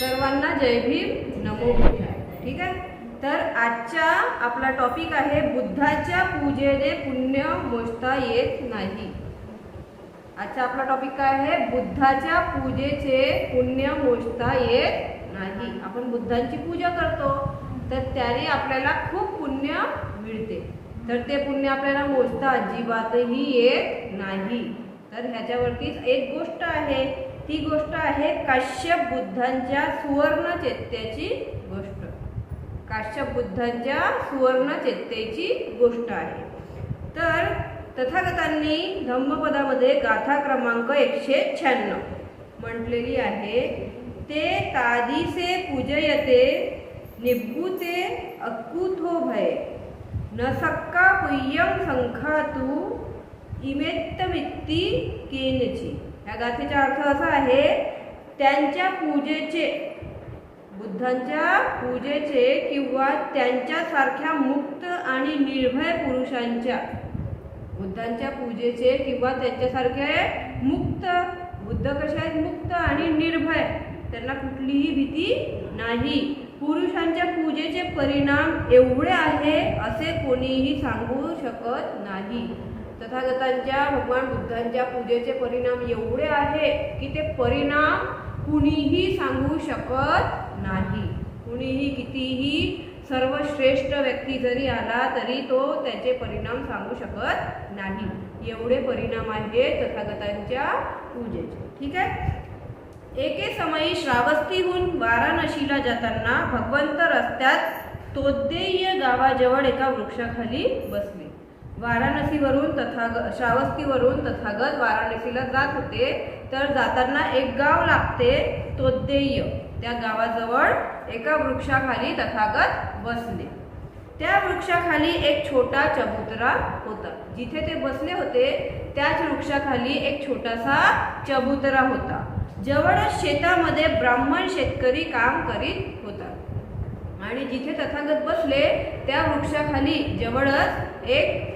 सर्वांना जय भीम नमो बुद्धाय ठीक आहे? तर आजचा आपला टॉपिक आहे बुद्धाच्या पूजेने पुण्य मोजता येत नाही. आजचा आपला टॉपिक काय आहे? बुद्धाच्या पूजेचे पुण्य मोजता येत नाही. आपण बुद्धांची पूजा करतो तर त्याने आपल्याला खूप पुण्य मिळते. तर ते पुण्य आपल्याला मोजता अजिबातही येत नाही. तर ह्याच्यावरतीच एक गोष्ट आहे. ती गोष्ट आहे काश्यप बुद्धांच्या सुवर्ण चेत्याची गोष्ट. काश्यप बुद्धांच्या सुवर्ण चेत्तेची गोष्ट आहे. तर तथागतांनी धम्मपदामध्ये गाथा क्रमांक एकशे शहाण्णव म्हटलेली आहे. ते तादिसे पूजयते निभूते अकुथो भय. न सक्का पुय्यम संखातू इमेत्तवित्ती केनची या गाथेचा अर्थ असा आहे त्यांच्या पूजेचे बुद्धांच्या पूजेचे किंवा त्यांच्यासारख्या मुक्त आणि निर्भय पुरुषांच्या बुद्धांच्या पूजेचे किंवा त्यांच्यासारखे मुक्त बुद्ध कसे आहेत मुक्त आणि निर्भय त्यांना कुठलीही भीती नाही. पुरुषांच्या पूजेचे परिणाम एवढे आहे असे कोणीही सांगू शकत नाही. तथागतांच्या भगवान बुद्धांच्या पूजेचे परिणाम एवढे आहे की ते परिणाम कुणीही सांगू शकत नाही. कुणीही कितीही सर्वश्रेष्ठ व्यक्ती जरी आला तरी तो त्याचे परिणाम सांगू शकत नाही. एवढे परिणाम आहेत तथागतांच्या पूजेचे. ठीक आहे? एके समयी श्रावस्तीहून वाराणसीला जाताना भगवंत रस्त्यात तोद्देय गावाजवळ एका वृक्षाखाली बसले. वाराणसीवरून तथाग श्रावस्तीवरून तथागत वाराणसीला जात होते. तर जाताना एक गाव लागते तोद्देय. त्या गावाजवळ एका वृक्षाखाली तथागत बसले. त्या वृक्षाखाली एक छोटा चबुतरा होता. जिथे ते बसले होते त्याच वृक्षाखाली एक छोटासा चबुतरा होता. जवळच शेतामध्ये ब्राह्मण शेतकरी काम करीत होता. आणि जिथे तथागत बसले त्या वृक्षाखाली जवळच एक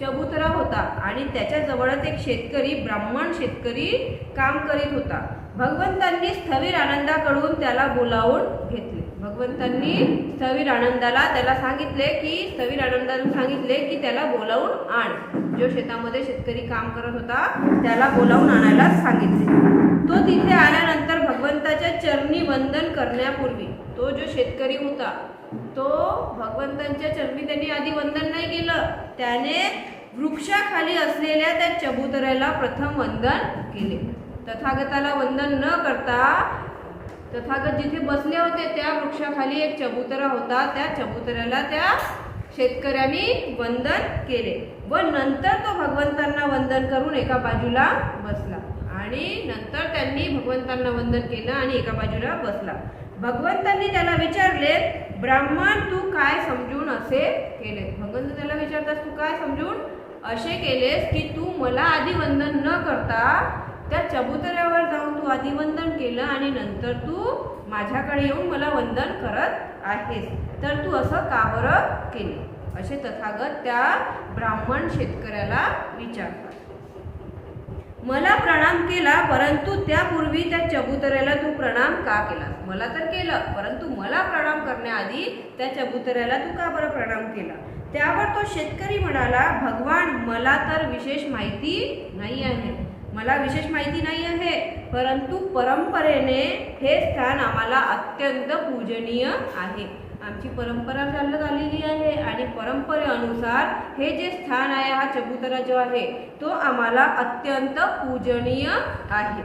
चबुतरा होता आणि त्याच्या जवळच एक शेतकरी ब्राह्मण शेतकरी काम करीत होता. भगवंतांनी स्थवीर आनंदाकडून त्याला बोलावून घेतले. भगवंतांनी स्थवीर आनंदाला त्याला सांगितले की स्थवीर आनंदाला सांगितले की त्याला बोलावून आण. जो शेतामध्ये शेतकरी काम करत होता त्याला बोलावून आणायला सांगितले. तो तिथे आल्यानंतर भगवंताच्या चरणी वंदन करण्यापूर्वी तो जो शेतकरी होता तो भगवंतांच्या चरणी त्यांनी आधी वंदन नाही केलं. त्याने वृक्षाखाली असलेल्या त्या चबुतऱ्याला प्रथम वंदन केले. तथागताला वंदन न करता तथागत जिथे बसले होते त्या वृक्षाखाली एक चबुतरा होता. त्या चबुतऱ्याला त्या शेतकऱ्यांनी वंदन केले व नंतर तो भगवंतांना वंदन करून एका बाजूला बसला. आणि नंतर त्यांनी भगवंतांना वंदन केलं आणि एका बाजूला बसला. भगवंतांनी त्याला विचारले ब्राह्मण तू काय समजून असे केले? भगवंत त्याला विचारतात तू काय समजून असे केलेस की तू मला आधी वंदन न करता त्या चबुतऱ्यावर जाऊन तू आधी वंदन केलं आणि नंतर तू माझ्याकडे येऊन मला वंदन करत आहेस? तर तू असं का बरं केले? असे तथागत त्या ब्राह्मण शेतकऱ्याला विचारतात. मला प्रणाम केला परंतु त्यापूर्वी त्या चबुतऱ्याला तू प्रणाम का केला मला तर केलं परंतु मला प्रणाम करण्याआधी त्या चबुतऱ्याला तू का बरं प्रणाम केला? त्यावर तो शेतकरी म्हणाला भगवान मला तर विशेष माहिती नाही आहे. मला विशेष माहिती नाही आहे परंतु परंपरेने हे स्थान आम्हाला अत्यंत पूजनीय आहे. आमची परंपरा चालत आलेली आहे आणि परंपरेनुसार हे जे स्थान आहे हा चबुतरा जो आहे तो आम्हाला अत्यंत पूजनीय आहे.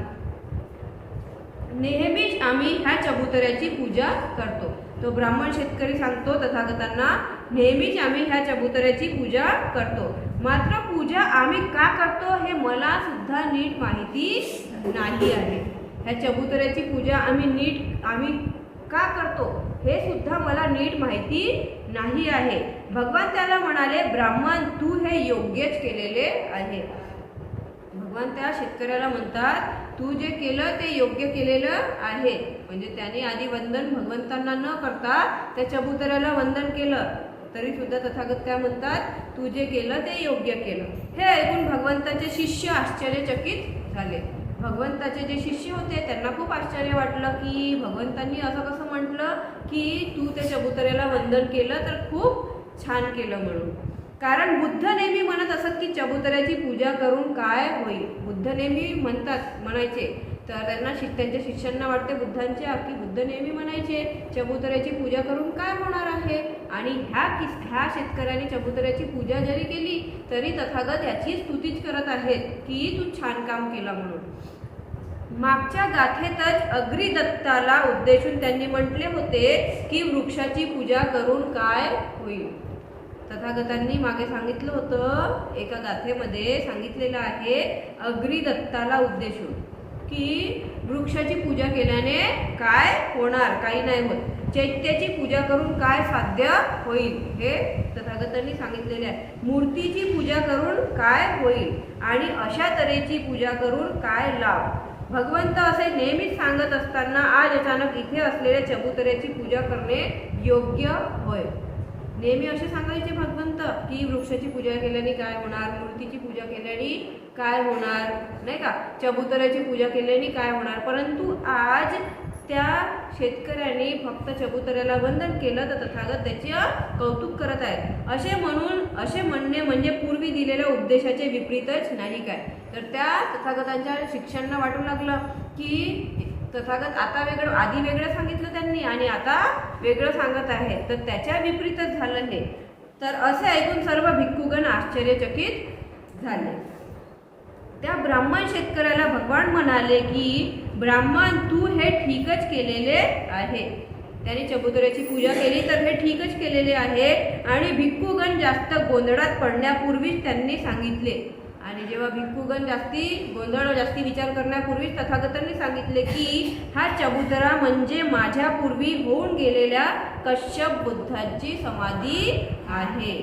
नेहमीच आम्ही ह्या चबुतऱ्याची पूजा करतो. तो ब्राह्मण शेतकरी सांगतो तथागतांना नेहमीच आम्ही ह्या चबुतऱ्याची पूजा करतो. मात्र पूजा आम्ही का करतो हे मला सुद्धा नीट माहिती नाही आहे. ह्या चबुतऱ्याची पूजा आम्ही नीट आम्ही का करतो? हे सुद्धा मला नीट माहिती नाही आहे. भगवान त्याला म्हणाले ब्राह्मण तू हे योग्यच केलेले आहे. भगवान त्या शेतकऱ्याला म्हणतात तू जे केलं ते योग्य केलेलं आहे. म्हणजे त्याने आधी वंदन भगवंतांना न करता त्या चबुतऱ्याला वंदन केलं. तरी सुद्धा तथागत त्या म्हणतात तू जे केलं ते योग्य केलं. हे ऐकून भगवंताचे शिष्य आश्चर्यचकित झाले. भगवंताचे जे शिष्य होते त्यांना खूप आश्चर्य वाटलं की भगवंतांनी असं कसं म्हटलं की तू त्या चबुतऱ्याला वंदन केलं तर खूप छान केलं म्हणून. कारण बुद्ध नेहमी म्हणत असत की चबुतऱ्याची पूजा करून काय होईल? बुद्ध नेहमी म्हणतात म्हणायचे. तर त्यांना शिष्य त्यांच्या शिष्यांना वाटते बुद्धांच्या की बुद्ध नेहमी म्हणायचे चबुतऱ्याची पूजा करून काय होणार आहे? आणि ह्या किस ह्या शेतकऱ्याने चबुतऱ्याची पूजा जरी केली तरी तथागत याची स्तुतीच करत आहेत की तू छान काम केलं म्हणून. मागच्या गाथेतच अग्रिदत्ताला उद्देशून त्यांनी म्हटले होते की वृक्षाची पूजा करून काय होईल. तथागतांनी मागे सांगितलं होतं एका गाथेमध्ये सांगितलेलं आहे अग्रिदत्ताला उद्देशून की वृक्षाची पूजा केल्याने काय होणार काही नाही होत. चैत्याची पूजा करून काय साध्य होईल हे तथागतांनी सांगितलेले आहे. मूर्तीची पूजा करून काय होईल आणि अशा तऱ्हेची पूजा करून काय लाभ? भगवंत असे नेहमीच सांगत असताना आज अचानक इथे असलेल्या चबुतऱ्याची पूजा करणे योग्य होय. नेहमी असे सांगायचे भगवंत की वृक्षाची पूजा केल्याने काय होणार मूर्तीची पूजा केल्याने काय होणार नाही का? चबुतऱ्याची पूजा केल्याने काय होणार? परंतु आज त्या शेतकऱ्याने फक्त चबुतऱ्याला वंदन केलं तर तथागत त्याचे कौतुक करत आहेत. असे म्हणून असे म्हणणे म्हणजे पूर्वी दिलेल्या उद्देशाचे विपरीतच नाही काय? तर त्या तथागतांच्या शिक्षणाला वाटू लागलं की तथागत आता वेगळं आधी वेगळं सांगितलं त्यांनी आणि आता वेगळं सांगत आहे. तर त्याच्या विपरीतच झालं हे. तर असे ऐकून सर्व भिक्खूगण आश्चर्यचकित झाले. त्या ब्राह्मण शेतकऱ्याला भगवान म्हणाले की ब्राह्मण तू हे ठीकच केलेले आहे. त्याने चबुतऱ्याची पूजा केली तर हे ठीकच केलेले आहे आणि भिक्खूगण जास्त गोंधळात पडण्यापूर्वीच त्यांनी सांगितले. आणि जेव्हा भिक्खुगण जास्ती गोंधळ जास्ती विचार करण्यापूर्वीच तथागतांनी सांगितले की हा चबुतरा म्हणजे माझ्यापूर्वी होऊन गेलेल्या कश्यप बुद्धांची समाधी आहे.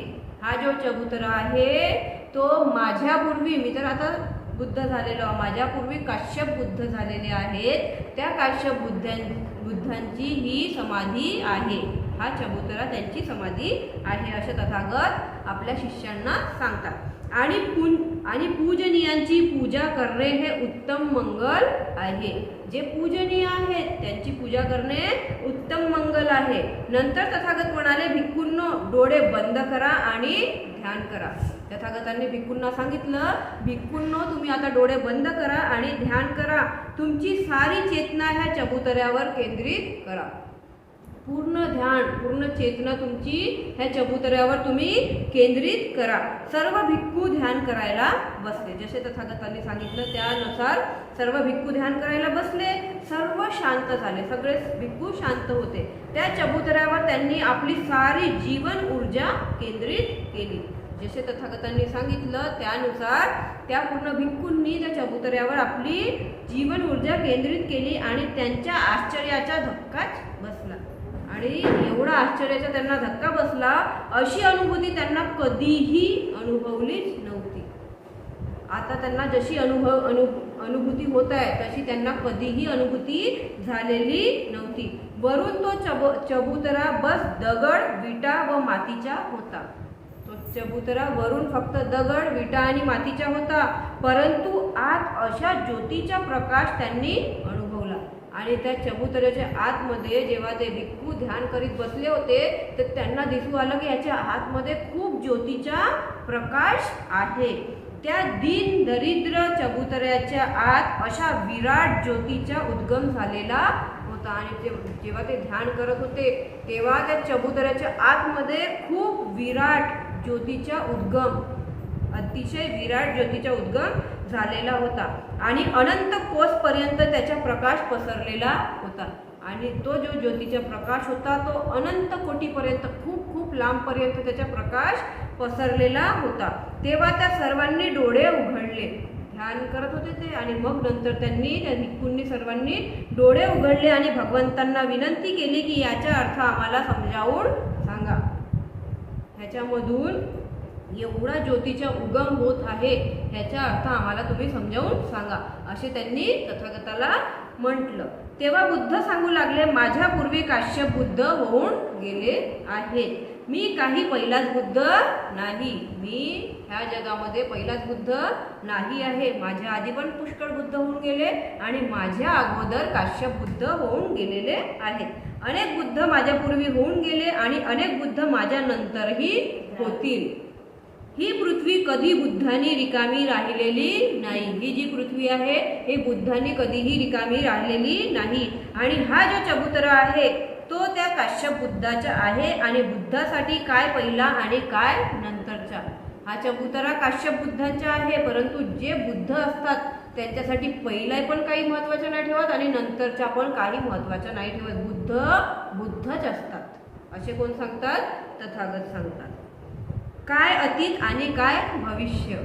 हा जो चबुतरा आहे तो माझ्यापूर्वी मी तर आता बुद्ध झालेलो माझ्यापूर्वी काश्यप बुद्ध झालेले आहेत. त्या काश्यप बुद्धां बुद्धांची ही समाधी आहे. हा चबुतरा त्यांची समाधी आहे असे तथागत आपल्या शिष्यांना सांगतात. आणि पुन आणि पूजनीयांची पूजा करणे हे उत्तम मंगल आहे. जे पूजनीय आहेत त्यांची पूजा करणे उत्तम मंगल आहे. नंतर तथागत म्हणाले भिक्खूंनो डोळे बंद करा आणि ध्यान करा. तथागतांनी भिक्खूंना सांगितलं भिक्खूंनो तुम्ही आता डोळे बंद करा आणि ध्यान करा. तुमची सारी चेतना ह्या चबुतऱ्यावर केंद्रित करा. पूर्ण ध्यान पूर्ण चेतना तुमची ह्या चबुतऱ्यावर तुम्ही केंद्रित करा. सर्व भिक्खू ध्यान करायला बसले. जसे तथागतांनी सांगितलं त्यानुसार सर्व भिक्खू ध्यान करायला बसले सर्व शांत झाले. सगळे भिक्खू शांत होते. त्या चबुतऱ्यावर त्यांनी आपली सारी जीवन ऊर्जा केंद्रित केली. जसे तथागतांनी सांगितलं त्यानुसार त्या पूर्ण भिक्खूंनी त्या चबुतऱ्यावर आपली जीवन ऊर्जा केंद्रित केली आणि त्यांच्या आश्चर्याचा धक्काच बसला. आणि एवढा आश्चर्याचा त्यांना धक्का बसला अशी अनुभूती त्यांना कधीही अनुभवलीच आता त्यांना जशी अनुभव अनु अनुभूती होत आहे तशी त्यांना कधीही अनुभूती झालेली नव्हती. वरून तो चब चबुतरा बस दगड विटा व मातीचा होता. तो चबुतरा वरून फक्त दगड विटा आणि मातीचा होता परंतु आत अशा ज्योतीचा प्रकाश त्यांनी अनुभवला. आणि त्या चबुतऱ्याच्या आतमध्ये जेव्हा ते भिक्खू ध्यान करीत बसले होते तर त्यांना दिसू आलं की याच्या आतमध्ये खूप ज्योतीचा प्रकाश आहे. त्या दिन दरिद्र चबुतऱ्याच्या आत अशा विराट ज्योतीचा उद्गम झालेला होता. आणि ते जेव्हा ते ध्यान करत होते तेव्हा त्या चबुतऱ्याच्या आतमध्ये खूप विराट ज्योतीचा उद्गम अतिशय विराट ज्योतीचा उद्गम झालेला होता. आणि अनंत कोसपर्यंत त्याचा प्रकाश पसरलेला होता. आणि तो जो ज्योतीचा प्रकाश होता तो अनंत कोटीपर्यंत खूप खूप लांबपर्यंत त्याचा प्रकाश पसरलेला होता. तेव्हा त्या सर्वांनी डोळे उघडले. ध्यान करत होते ते आणि मग नंतर त्यांनी त्या भिक्खूंनी सर्वांनी डोळे उघडले आणि भगवंतांना विनंती केली की याचा अर्थ आम्हाला समजावून सांगा. ह्याच्यामधून एवढा ज्योतीचा उगम होत आहे ह्याचा अर्थ आम्हाला तुम्ही समजावून सांगा असे त्यांनी तथागताला म्हटलं. तेव्हा बुद्ध सांगू लागले माझ्यापूर्वी काश्य बुद्ध होऊन गेले आहेत. मी काही पहिलाच बुद्ध नाही. मी ह्या जगामध्ये पहिलाच बुद्ध नाही आहे. माझ्या आधी पण पुष्कळ बुद्ध होऊन गेले आणि माझ्या अगोदर काश्यप बुद्ध होऊन गेलेले आहेत. अनेक बुद्ध माझ्यापूर्वी होऊन गेले आणि अनेक बुद्ध माझ्यानंतरही होतील. ही पृथ्वी कधी बुद्धांनी रिकामी राहिलेली नाही. ही जी पृथ्वी आहे हे बुद्धांनी कधीही रिकामी राहिलेली नाही. आणि हा जो चबुतरा आहे तो त्या काश्यप बुद्धाचा आहे आणि बुद्धासाठी काय पहिला आणि काय नंतरचा? हा चबुतरा काश्यप बुद्धांचा आहे परंतु जे बुद्ध असतात त्यांच्यासाठी पहिला पण काही महत्वाचं नाही ठेवत आणि नंतरच्या पण काही महत्वाचं नाही ठेवत. बुद्ध बुद्धच असतात. असे कोण सांगतात? तथागत सांगतात. काय अतीत आणि काय भविष्य?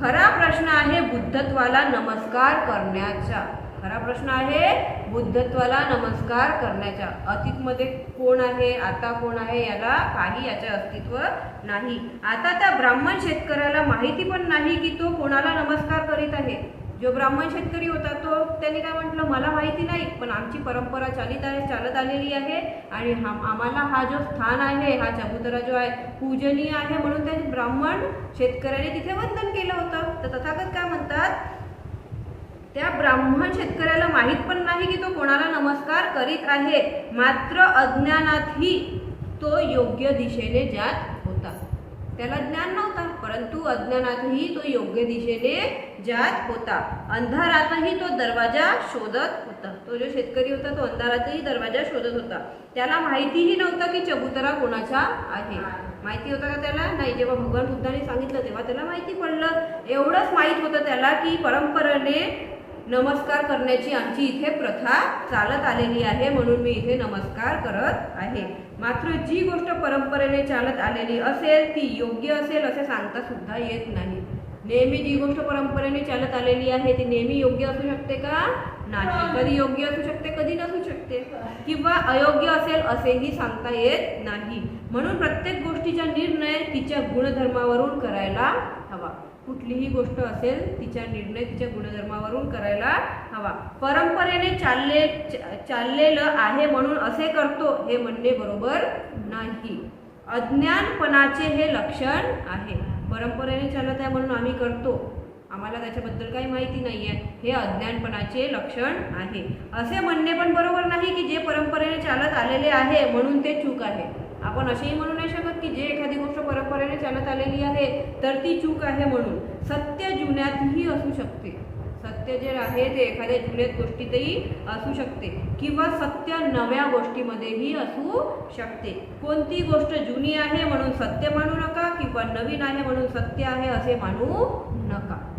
खरा प्रश्न आहे बुद्धत्वाला नमस्कार करण्याचा. खरा प्रश्न आहे बुद्धत्वाला नमस्कार करण्याचा. अतीतमध्ये कोण आहे आता कोण आहे याला काही याचे अस्तित्व नाही. आता त्या ब्राह्मण शेतकऱ्याला माहिती पण नाही की तो कोणाला नमस्कार करीत आहे. जो ब्राह्मण शेतकरी होता तो त्यांनी काय म्हटलं मला माहिती नाही पण आमची परंपरा चालित आहे चालत आलेली आहे आणि हा आम्हाला हा जो स्थान आहे हा चबुतरा जो आहे पूजनीय आहे म्हणून त्या ब्राह्मण शेतकऱ्याने तिथे वंदन केलं होतं. तर तथागत काय म्हणतात त्या ब्राह्मण शेतकऱ्याला माहीत पण नाही की तो कोणाला नमस्कार करीत आहे. मात्र अज्ञानातही तो योग्य दिशेने जात होता. त्याला ज्ञान नव्हता परंतु अज्ञानातही तो योग्य दिशेने जात होता. अंधारातही तो दरवाजा शोधत होता. तो जो शेतकरी होता तो अंधारातही दरवाजा शोधत होता. त्याला माहितीही नव्हतं की चबुतरा कोणाचा आहे. माहिती होता का त्याला? नाही. जेव्हा भगवान बुद्धाने सांगितलं तेव्हा त्याला माहिती पडलं. एवढंच माहीत होतं त्याला की परंपरेने नमस्कार करण्याची आमची इथे प्रथा चालत आलेली आहे म्हणून मी इथे नमस्कार करत आहे. मात्र जी गोष्ट परंपरेने चालत आलेली असेल ती योग्य असेल असे सांगता सुद्धा येत नाही. नेहमी जी गोष्ट परंपरेने चालत आलेली आहे ती नेहमी योग्य असू शकते का? नाही. कधी योग्य असू शकते कधी नसू शकते. किंवा अयोग्य असेल असेही सांगता येत नाही. म्हणून प्रत्येक गोष्टीचा निर्णय तिच्या गुणधर्मावरून करायला हवा. कुठलीही गोष्ट असेल तिचा निर्णय तिच्या गुणधर्मावरून करायला हवा. परंपरेने चालले चाललेलं आहे म्हणून असे करतो हे म्हणणे बरोबर नाही. अज्ञानपणाचे हे लक्षण आहे. परंपरेने चालत आहे म्हणून आम्ही करतो. आम्हाला त्याच्याबद्दल काही माहिती नाही आहे हे अज्ञानपणाचे लक्षण आहे. असे म्हणणे पण बरोबर नाही की जे परंपरेने चालत आलेले आहे म्हणून ते चूक आहे. आपण असेही म्हणू नाही शकत की जे एखादी गोष्ट परंपरेने चालत आलेली आहे तर ती चूक आहे म्हणून. सत्य जुन्यातही असू शकते. सत्य जे आहे ते एखाद्या जुन्या गोष्टीतही असू शकते किंवा सत्य नव्या गोष्टीमध्येही असू शकते. कोणती गोष्ट जुनी आहे म्हणून सत्य मानू नका किंवा नवीन आहे म्हणून सत्य आहे असे मानू नका.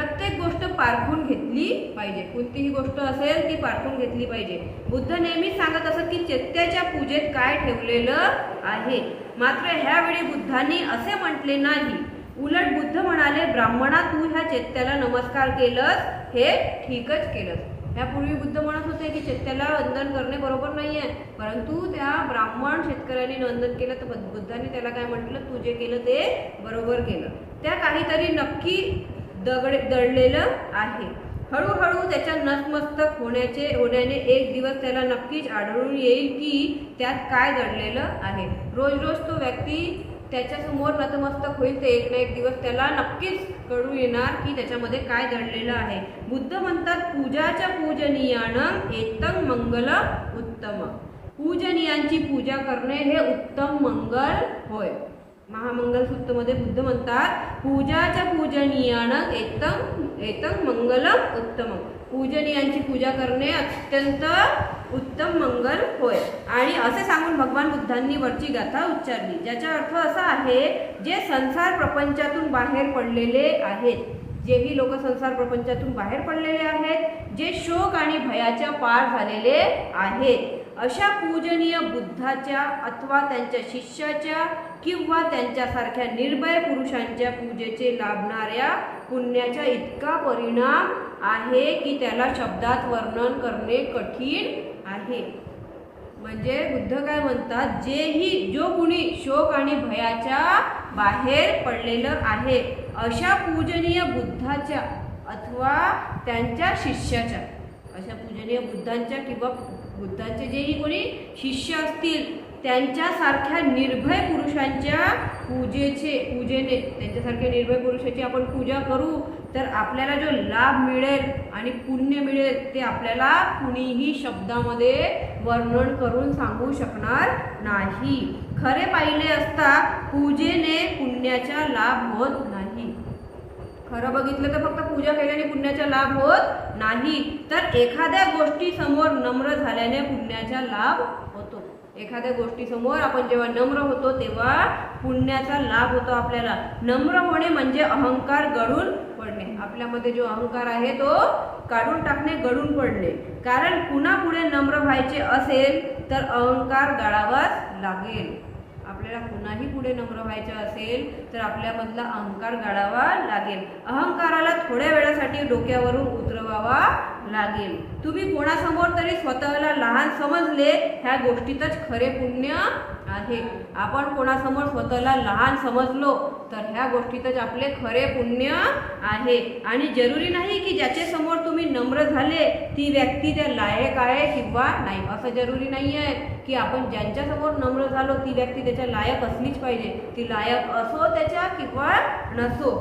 प्रत्येक गोष्ट पारखून घेतली पाहिजे. कोणतीही गोष्ट असेल ती पारखून घेतली पाहिजे. बुद्ध नेहमीच सांगत असत की चैत्याच्या पूजेत काय ठेवलेलं आहे? मात्र ह्यावेळी बुद्धांनी असे म्हटले नाही. उलट बुद्ध म्हणाले ब्राह्मणा तू ह्या चैत्याला नमस्कार केलंस. हे ठीकच केलंस. यापूर्वी बुद्ध म्हणत होते की चैत्याला वंदन करणे बरोबर नाही आहे परंतु त्या ब्राह्मण शेतकऱ्यांनी वंदन केलं तर बुद्ध- बुद्धांनी त्याला काय म्हटलं? तू जे केलं ते बरोबर केलं. त्या काहीतरी नक्की दगड दडलेलं आहे. हळूहळू त्याच्या नतमस्तक होण्याचे होण्याने एक दिवस त्याला नक्कीच आढळून येईल की त्यात काय दडलेलं आहे. रोज रोज तो व्यक्ती त्याच्यासमोर नतमस्तक होईल ते एक ना एक दिवस त्याला नक्कीच कळू येणार की त्याच्यामध्ये काय दडलेलं आहे. बुद्ध म्हणतात पूजाच्या पूजनीयानं एतंग मंगल उत्तम. पूजनीयांची पूजा करणे हे उत्तम मंगल होय. महामंगल सूत्रमध्ये बुद्ध म्हणतात पूजाच्या पूजनीयान एकदम एकदम मंगलम उत्तम पूजनीयांची पूजा करणे अत्यंत उत्तम मंगल होय. आणि असे सांगून भगवान बुद्धांनी वरची गाथा उच्चारली ज्याचा अर्थ असा आहे जे संसार प्रपंचातून बाहेर पडलेले आहेत जेही लोक संसार प्रपंचातून बाहेर पडलेले आहेत जे शोक आणि भयाच्या पार झालेले आहेत. अशा पूजनीय बुद्धाच्या अथवा त्यांच्या शिष्याच्या किंवा त्यांच्यासारख्या निर्भय पुरुषांच्या पूजेचे लाभणाऱ्या पुण्याचा इतका परिणाम आहे की त्याला शब्दात वर्णन करणे कठीण आहे. म्हणजे बुद्ध काय म्हणतात? जेही जो कुणी शोक आणि भयाच्या बाहेर पडलेलं आहे अशा पूजनीय बुद्धाच्या अथवा त्यांच्या शिष्याच्या अशा पूजनीय बुद्धांच्या किंवा बुद्धांचे जेही कोणी शिष्य असतील त्यांच्यासारख्या निर्भय पुरुषांच्या पूजेचे पूजेने त्यांच्यासारख्या निर्भय पुरुषाची आपण पूजा करू तर आपल्याला जो लाभ मिळेल आणि पुण्य मिळेल ते आपल्याला कुणीही शब्दामध्ये वर्णन करून सांगू शकणार नाही. खरे पाहिले असता पूजेने पुण्याचा लाभ होत नाही. खरं बघितलं तर फक्त पूजा केल्याने पुण्याचा लाभ होत नाही. तर एखाद्या गोष्टीसमोर नम्र झाल्याने पुण्याचा लाभ एखाद्या गोष्टीसमोर आपण जेव्हा नम्र होतो तेव्हा पुण्याचा लाभ होतो आपल्याला. नम्र होणे म्हणजे अहंकार गळून पडणे. आपल्यामध्ये जो अहंकार आहे तो काढून टाकणे गळून पडणे. कारण पुन्हा नम्र व्हायचे असेल तर अहंकार गाळावाच लागेल. आपल्याला पुन्हाही पुढे नम्र व्हायचं असेल तर आपल्यामधला अहंकार गाळावा लागेल. अहंकाराला थोड्या वेळासाठी डोक्यावरून उतरवावा लागेल. तुम्ही कोणासमोर तरी स्वतःला लहान समजले ह्या गोष्टीतच खरे पुण्य आहे. आपण कोणासमोर स्वतःला लहान समजलो तर ह्या गोष्टीतच आपले खरे पुण्य आहे. आणि जरुरी नाही की ज्याच्या समोर तुम्ही नम्र झाले ती व्यक्ती त्या लायक आहे किंवा नाही. असं जरुरी नाही आहे की आपण ज्यांच्यासमोर नम्र झालो ती व्यक्ती त्याच्या लायक असलीच पाहिजे. ती लायक असो त्याच्या किंवा नसो.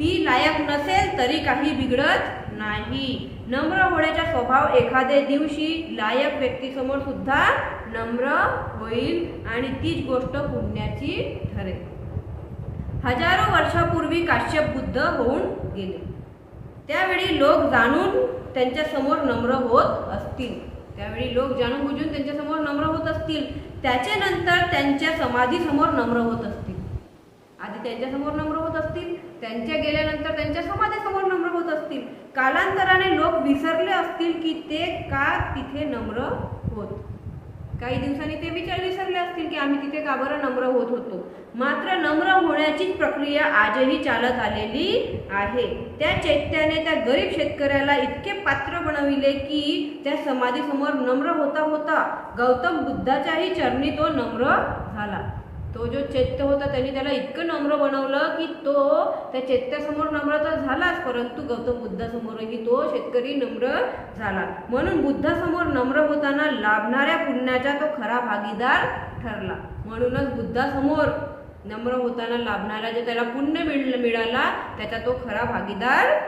ती लायक नसेल तरी काही बिघडत नाही. नम्र होण्याचा स्वभाव एखाद्या दिवशी लायक व्यक्तीसमोर सुद्धा नम्र होईल आणि तीच गोष्ट पुण्याची ठरेल. हजारो वर्षापूर्वी काश्यप बुद्ध होऊन गेले. त्यावेळी लोक जाणून त्यांच्यासमोर नम्र होत असतील. त्यावेळी लोक जाणून बुजून त्यांच्यासमोर नम्र होत असतील. त्याच्यानंतर त्यांच्या समाधीसमोर नम्र होत असतील. आधी त्यांच्यासमोर नम्र होत असतील त्यांच्या गेल्यानंतर त्यांच्या समाधीसमोर नम्र होत असतील. कालांतराने लोक विसरले असतील की ते का तिथे नम्र होत? काही दिवसांनी ते विचार विसरले असतील की आम्ही तिथे का बरं नम्र होत होतो? मात्र नम्र होण्याची प्रक्रिया आजही चालत आलेली आहे. त्या चैत्याने त्या गरीब शेतकऱ्याला इतके पात्र बनविले की त्या समाधीसमोर नम्र होता होता गौतम बुद्धाच्याही चरणी तो नम्र झाला. तो जो चैत्य होता त्यांनी त्याला इतकं नम्र बनवलं की तो त्या चैत्यासमोर नम्र तर झालाच. परंतु गौतम बुद्धासमोरही तो शेतकरी नम्र झाला. म्हणून बुद्धासमोर नम्र होताना लाभणाऱ्या पुण्याचा तो खरा भागीदार ठरला. म्हणूनच बुद्धासमोर नम्र होताना लाभणारा जे त्याला पुण्य मिळ मिळाला त्याचा तो खरा भागीदार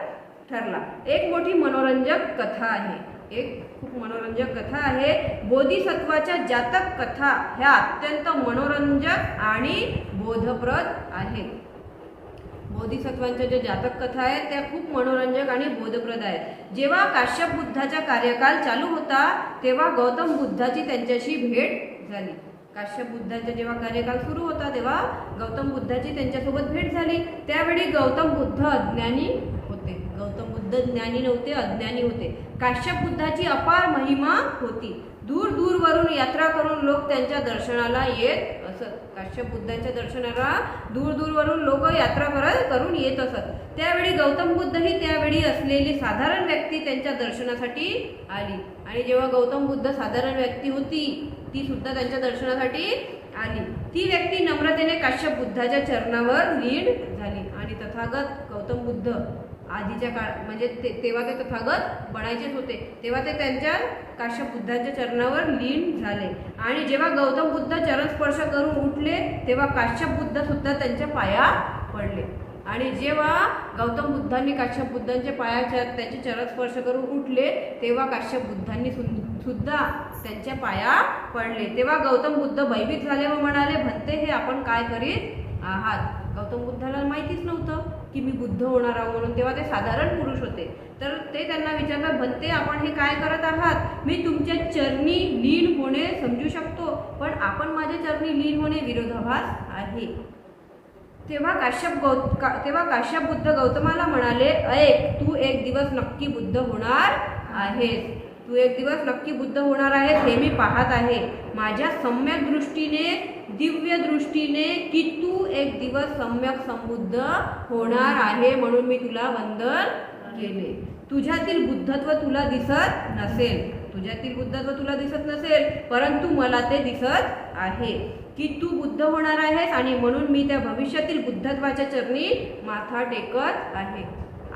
ठरला. एक मोठी मनोरंजक कथा आहे. एक खूप मनोरंजक कथा आहे. बोधिसत्वाच्या जातक कथा ह्या अत्यंत मनोरंजक आणि बोधप्रद आहेत. बोधिसत्वांच्या ज्या जातक कथा आहेत त्या खूप मनोरंजक आणि बोधप्रद आहेत. जेव्हा काश्यप बुद्धाचा कार्यकाल चालू होता तेव्हा गौतम बुद्धाची त्यांच्याशी भेट झाली. काश्यप बुद्धाचा जेव्हा कार्यकाल सुरू होता तेव्हा गौतम बुद्धाची त्यांच्यासोबत भेट झाली. त्यावेळी गौतम बुद्ध अज्ञानी बुद्ध ज्ञानी नव्हते अज्ञानी होते. काश्यप बुद्धाची अपार महिमा होती. दूर दूरवरून यात्रा करून लोक त्यांच्या दर्शनाला येत असत. काश्यप बुद्धांच्या दर्शनाला दूर दूरवरून लोक यात्रा करत करून येत असत. त्यावेळी गौतम बुद्ध ही त्यावेळी असलेली साधारण व्यक्ती त्यांच्या दर्शनासाठी आली. आणि जेव्हा गौतम बुद्ध साधारण व्यक्ती होती ती सुद्धा त्यांच्या दर्शनासाठी आली. ती व्यक्ती नम्रतेने काश्यप बुद्धाच्या चरणावर लीड झाली. आणि तथागत गौतम बुद्ध आधीच्या काळ म्हणजे ते तेव्हा ते तथागत बनायचेच होते. तेव्हा ते त्यांच्या काश्यप बुद्धांच्या चरणावर लीन झाले. आणि जेव्हा गौतम बुद्ध चरणस्पर्श करून उठले तेव्हा काश्यप बुद्ध सुद्धा त्यांच्या पाया पडले. आणि जेव्हा गौतम बुद्धांनी काश्यप बुद्धांच्या पायाच्या त्यांचे चरणस्पर्श करून उठले तेव्हा काश्यप बुद्धांनी सुद्धा त्यांच्या पाया पडले. तेव्हा गौतम बुद्ध भयभीत झाले व म्हणाले भंते हे आपण काय करीत आहात? गौतम बुद्धाला माहितीच नव्हतं. की मी बुद्ध होणार आहो म्हणून तेव्हा ते साधारण पुरुष होते. तर ते त्यांना विचारतात भंते आपण हे काय करत आहात? मी तुमच्या चरणी लीन होणे समजू शकतो पण आपण माझ्या चरणी लीन होणे विरोधाभास आहे. तेव्हा काश्यप गौ का तेव्हा काश्यप बुद्ध गौतमाला म्हणाले ऐक तू एक दिवस नक्की बुद्ध होणार आहेस. तू एक दिवस नक्की बुद्ध होणार आहेस हे मी पाहत आहे. माझ्या सम्यक दृष्टीने दिव्य दृष्टीने की तू एक दिवस सम्यक समबुद्ध होणार आहे म्हणून मी तुला वंदन केले. तुझ्यातील बुद्धत्व तुला दिसत नसेल. तुझ्यातील बुद्धत्व तुला दिसत नसेल परंतु मला ते दिसत आहे की तू बुद्ध होणार आहेस आणि म्हणून मी त्या भविष्यातील बुद्धत्वाच्या चरणी माथा टेकत आहे.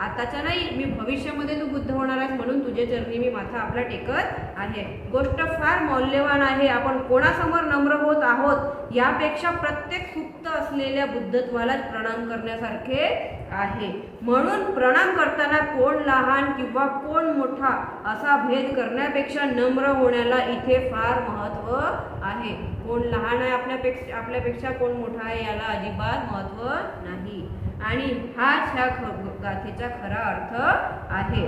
आताच्या नाही मी भविष्यामध्ये तू बुद्ध होणार आहेस म्हणून तुझ्या चरणी मी माथा आपला टेकत आहे. गोष्ट फार मौल्यवान आहे. आपण कोणासमोर नम्र होत आहोत यापेक्षा प्रत्येक सुप्त असलेल्या बुद्धत्वालाच प्रणाम करण्यासारखे आहे. म्हणून प्रणाम करताना कोण लहान किंवा कोण मोठा असा भेद करण्यापेक्षा नम्र होण्याला इथे फार महत्त्व आहे. कोण लहान आहे आपल्यापेक्षा आपल्यापेक्षा कोण मोठा आहे याला अजिबात महत्त्व नाही. आणि हाच ह्या गाथेचा खरा अर्थ आहे.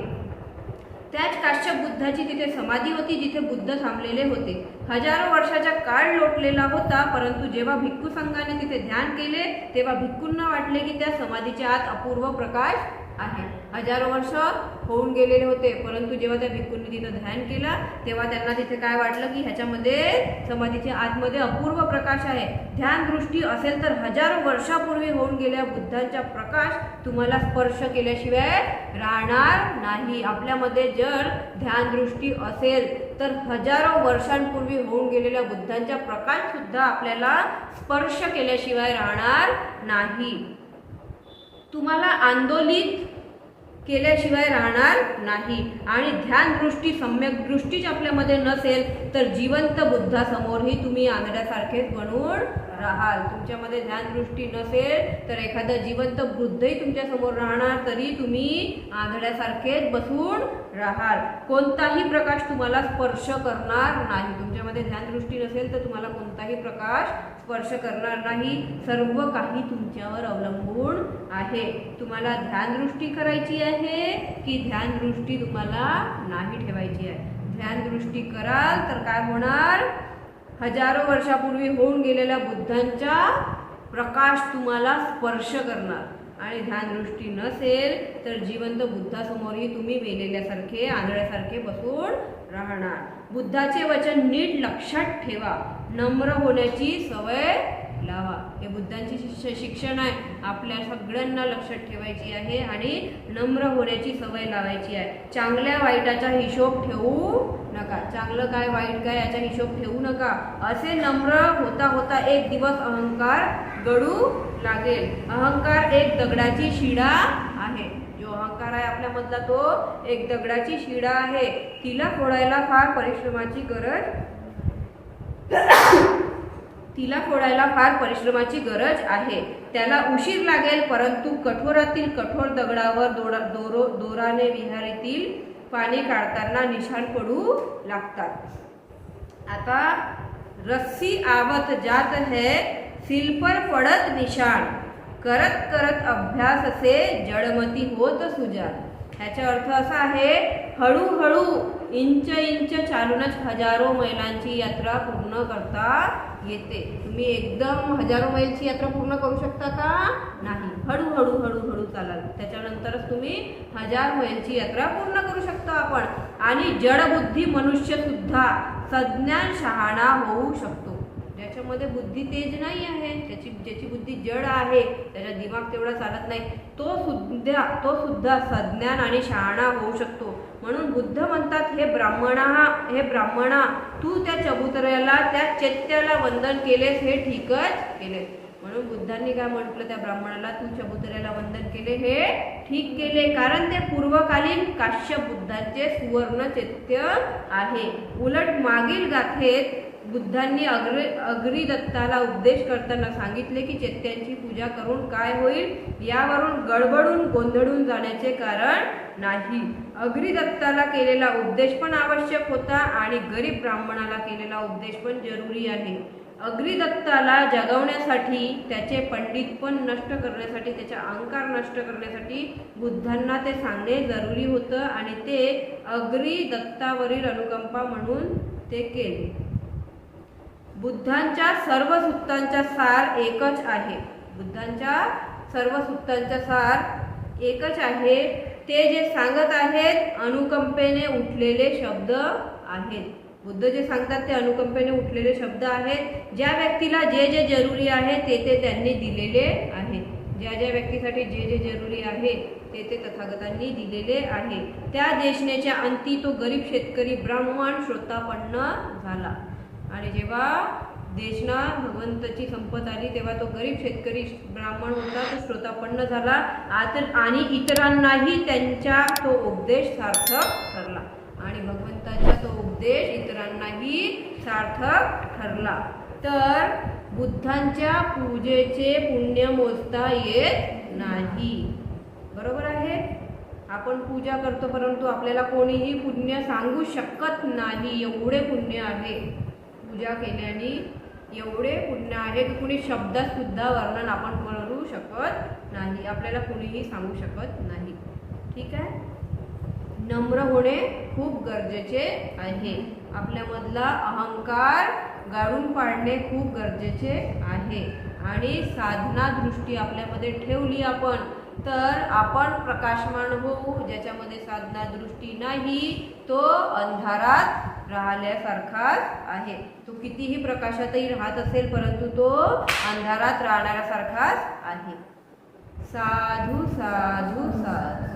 त्याच काश्यप बुद्धाची तिथे समाधी होती जिथे बुद्ध थांबलेले होते. हजारो वर्षाचा काळ लोटलेला होता परंतु जेव्हा भिक्खू संघाने तिथे ध्यान केले तेव्हा भिक्खूंना वाटले की त्या समाधीच्या आत अपूर्व प्रकाश आहे. हजारो वर्ष होऊन गेलेले होते. परंतु जेव्हा त्या भिक्खूंनी तिथं ध्यान केलं तेव्हा त्यांना तिथे काय वाटलं की ह्याच्यामध्ये समाधीच्या आतमध्ये अपूर्व प्रकाश आहे. ध्यान दृष्टी असेल तर हजारो वर्षापूर्वी होऊन गेल्या बुद्धांचा प्रकाश तुम्हाला स्पर्श केल्याशिवाय राहणार नाही. आपल्यामध्ये जर ध्यान दृष्टी असेल तर हजारो वर्षांपूर्वी होऊन गेलेल्या बुद्धांचा प्रकाश सुद्धा आपल्याला स्पर्श केल्याशिवाय राहणार नाही. तुम्हाला आंदोलित केल्याशिवाय राहणार नाही. आणि ध्यान दृष्टी सम्यक दृष्टीच आपल्यामध्ये नसेल तर जिवंत बुद्धासमोरही तुम्ही आंधळ्यासारखेच बनून राहाल. तुमच्यामध्ये ध्यानदृष्टी नसेल तर एखादा जिवंत बुद्धही तुमच्यासमोर राहणार तरी तुम्ही आंधळ्यासारखेच बसून राहाल. कोणताही प्रकाश तुम्हाला स्पर्श करणार नाही. तुमच्यामध्ये ध्यानदृष्टी नसेल तर तुम्हाला कोणताही प्रकाश स्पर्श करणार नाही. सर्व काही तुमच्यावर अवलंबून आहे. तुम्हाला ध्यानदृष्टी करायची आहे की ध्यानदृष्टी तुम्हाला नाही ठेवायची आहे? ध्यानदृष्टी कराल तर काय होणार? हजारो वर्षापूर्वी होऊन गेलेल्या बुद्धांचा प्रकाश तुम्हाला स्पर्श करणार. आणि ध्यानदृष्टी नसेल तर जिवंत बुद्धासमोरही तुम्ही वेलेल्यासारखे आंधळ्यासारखे बसून राहणार. बुद्धाचे वचन नीट लक्षात ठेवा. नम्र होण्याची सवय लावा. हे बुद्धांची शिक्ष शिक्षण आहे. आपल्या सगळ्यांना लक्षात ठेवायची आहे आणि नम्र होण्याची सवय लावायची आहे. चांगल्या वाईटाचा हिशोब ठेवू नका. चांगलं काय वाईट काय याचा हिशोब ठेवू नका. असे नम्र होता होता एक दिवस अहंकार गडू लागेल. अहंकार एक दगडाची शिडा आहे. जो अहंकार आहे आपल्यामधला तो एक दगडाची शिडा आहे. तिला फोडायला फार परिश्रमाची गरज तिला फोडायला फार परिश्रमाची गरज आहे. त्याला उशीर लागेल परंतु कठोरातील कठोर दगडावर दोरा दोरो दोराने विहारीतील पाणी काढताना निशाण पडू लागतात. आता रस्सी आवत जात है सिल्पर पडत निशाण. करत करत अभ्यास असे जडमती होत सुजान ह्याचा अर्थ असा आहे हळूहळू इंच इंच चालूनच हजारो मैलांची यात्रा पूर्ण करता येते. तुम्ही एकदम हजारो मैलची यात्रा पूर्ण करू शकता का? नाही. हळूहळू हळूहळू चालाल. त्याच्यानंतरच तुम्ही हजार मैलची यात्रा पूर्ण करू शकतो आपण. आणि जडबुद्धी मनुष्यसुद्धा सज्ञान शहाणा होऊ शकतो. ज्याच्यामध्ये बुद्धी तेज नाही आहे त्याची ज्याची बुद्धी जड आहे त्याचा दिमाग तेवढा चालत नाही तो सुद्धा तो सुद्धा सज्ञान आणि शहाणा होऊ शकतो. म्हणून बुद्ध म्हणतात हे ब्राह्मणा हे ब्राह्मणा तू त्या चबुतऱ्याला त्या चैत्याला वंदन केलेस हे ठीकच केलेस. म्हणून बुद्धांनी काय म्हटलं त्या ब्राह्मणाला तू चबुतऱ्याला वंदन केले हे ठीक केले कारण ते पूर्वकालीन काश्य बुद्धांचे सुवर्ण चैत्य आहे. उलट मागील गाथेत बुद्धांनी अग्र अग्रिदत्ताला उपदेश करताना सांगितले की चैत्यांची पूजा करून काय होईल? यावरून गडबडून गोंधळून जाण्याचे कारण नाही. अग्रिदत्ताला केलेला उपदेश पण आवश्यक होता आणि गरीब ब्राह्मणाला केलेला उपदेश पण जरुरी आहे. अग्रिदत्ताला जगवण्यासाठी त्याचे पंडित पण नष्ट करण्यासाठी त्याचा अहंकार नष्ट करण्यासाठी बुद्धांना ते सांगणे जरुरी होतं आणि ते अग्रिदत्तावरील अनुकंपा म्हणून ते केले. बुद्धांच्या सर्व सुत्तांचा सार एकच आहे. बुद्धांच्या सर्व सुत्तांचा सार एकच आहे. ते जे सांगत आहेत अनुकंपेने उठलेले शब्द आहेत. बुद्ध जे सांगतात ते अनुकंपेने उठलेले शब्द आहेत. ज्या व्यक्तीला जे जे जरुरी आहे ते ते त्यांनी दिलेले आहे. ज्या ज्या व्यक्तीसाठी जे जे जरुरी आहे ते ते तथागतांनी दिलेले आहे. त्या देशनेच्या अंती तो गरीब शेतकरी ब्राह्मण श्रोतापन्न झाला. आणि जेव्हा देशना भगवंताची संपत आली तेव्हा तो गरीब शेतकरी ब्राह्मण होता तो श्रोतापन्न झाला. आता आणि इतरांनाही त्यांचा तो उपदेश सार्थक ठरला. आणि भगवंताचा तो उपदेश इतरांनाही सार्थक ठरला. तर बुद्धांच्या पूजेचे पुण्य मोजता येत नाही. बरोबर आहे? आपण पूजा करतो परंतु आपल्याला कोणीही पुण्य सांगू शकत नाही. एवढे पुण्य आहे. पूजा केल्याने एवढे पुण्य आहे की कुणी शब्दातसुद्धा वर्णन आपण करू शकत नाही. आपल्याला कुणीही सांगू शकत नाही. ठीक आहे? नम्र होणे खूप गरजेचे आहे. आपल्यामधला अहंकार गाळून पाडणे खूप गरजेचे आहे. आणि साधना दृष्टी आपल्यामध्ये ठेवली आपण तर आपण प्रकाशमान होऊ. ज्याच्यामध्ये साधना दृष्टी नाही तो अंधारात राहिल्यासारखाच आहे. कितीही प्रकाशातही राहत असेल परंतु तो अंधारात राहणाऱ्यासारखाच आहे. साधू साधू साधू.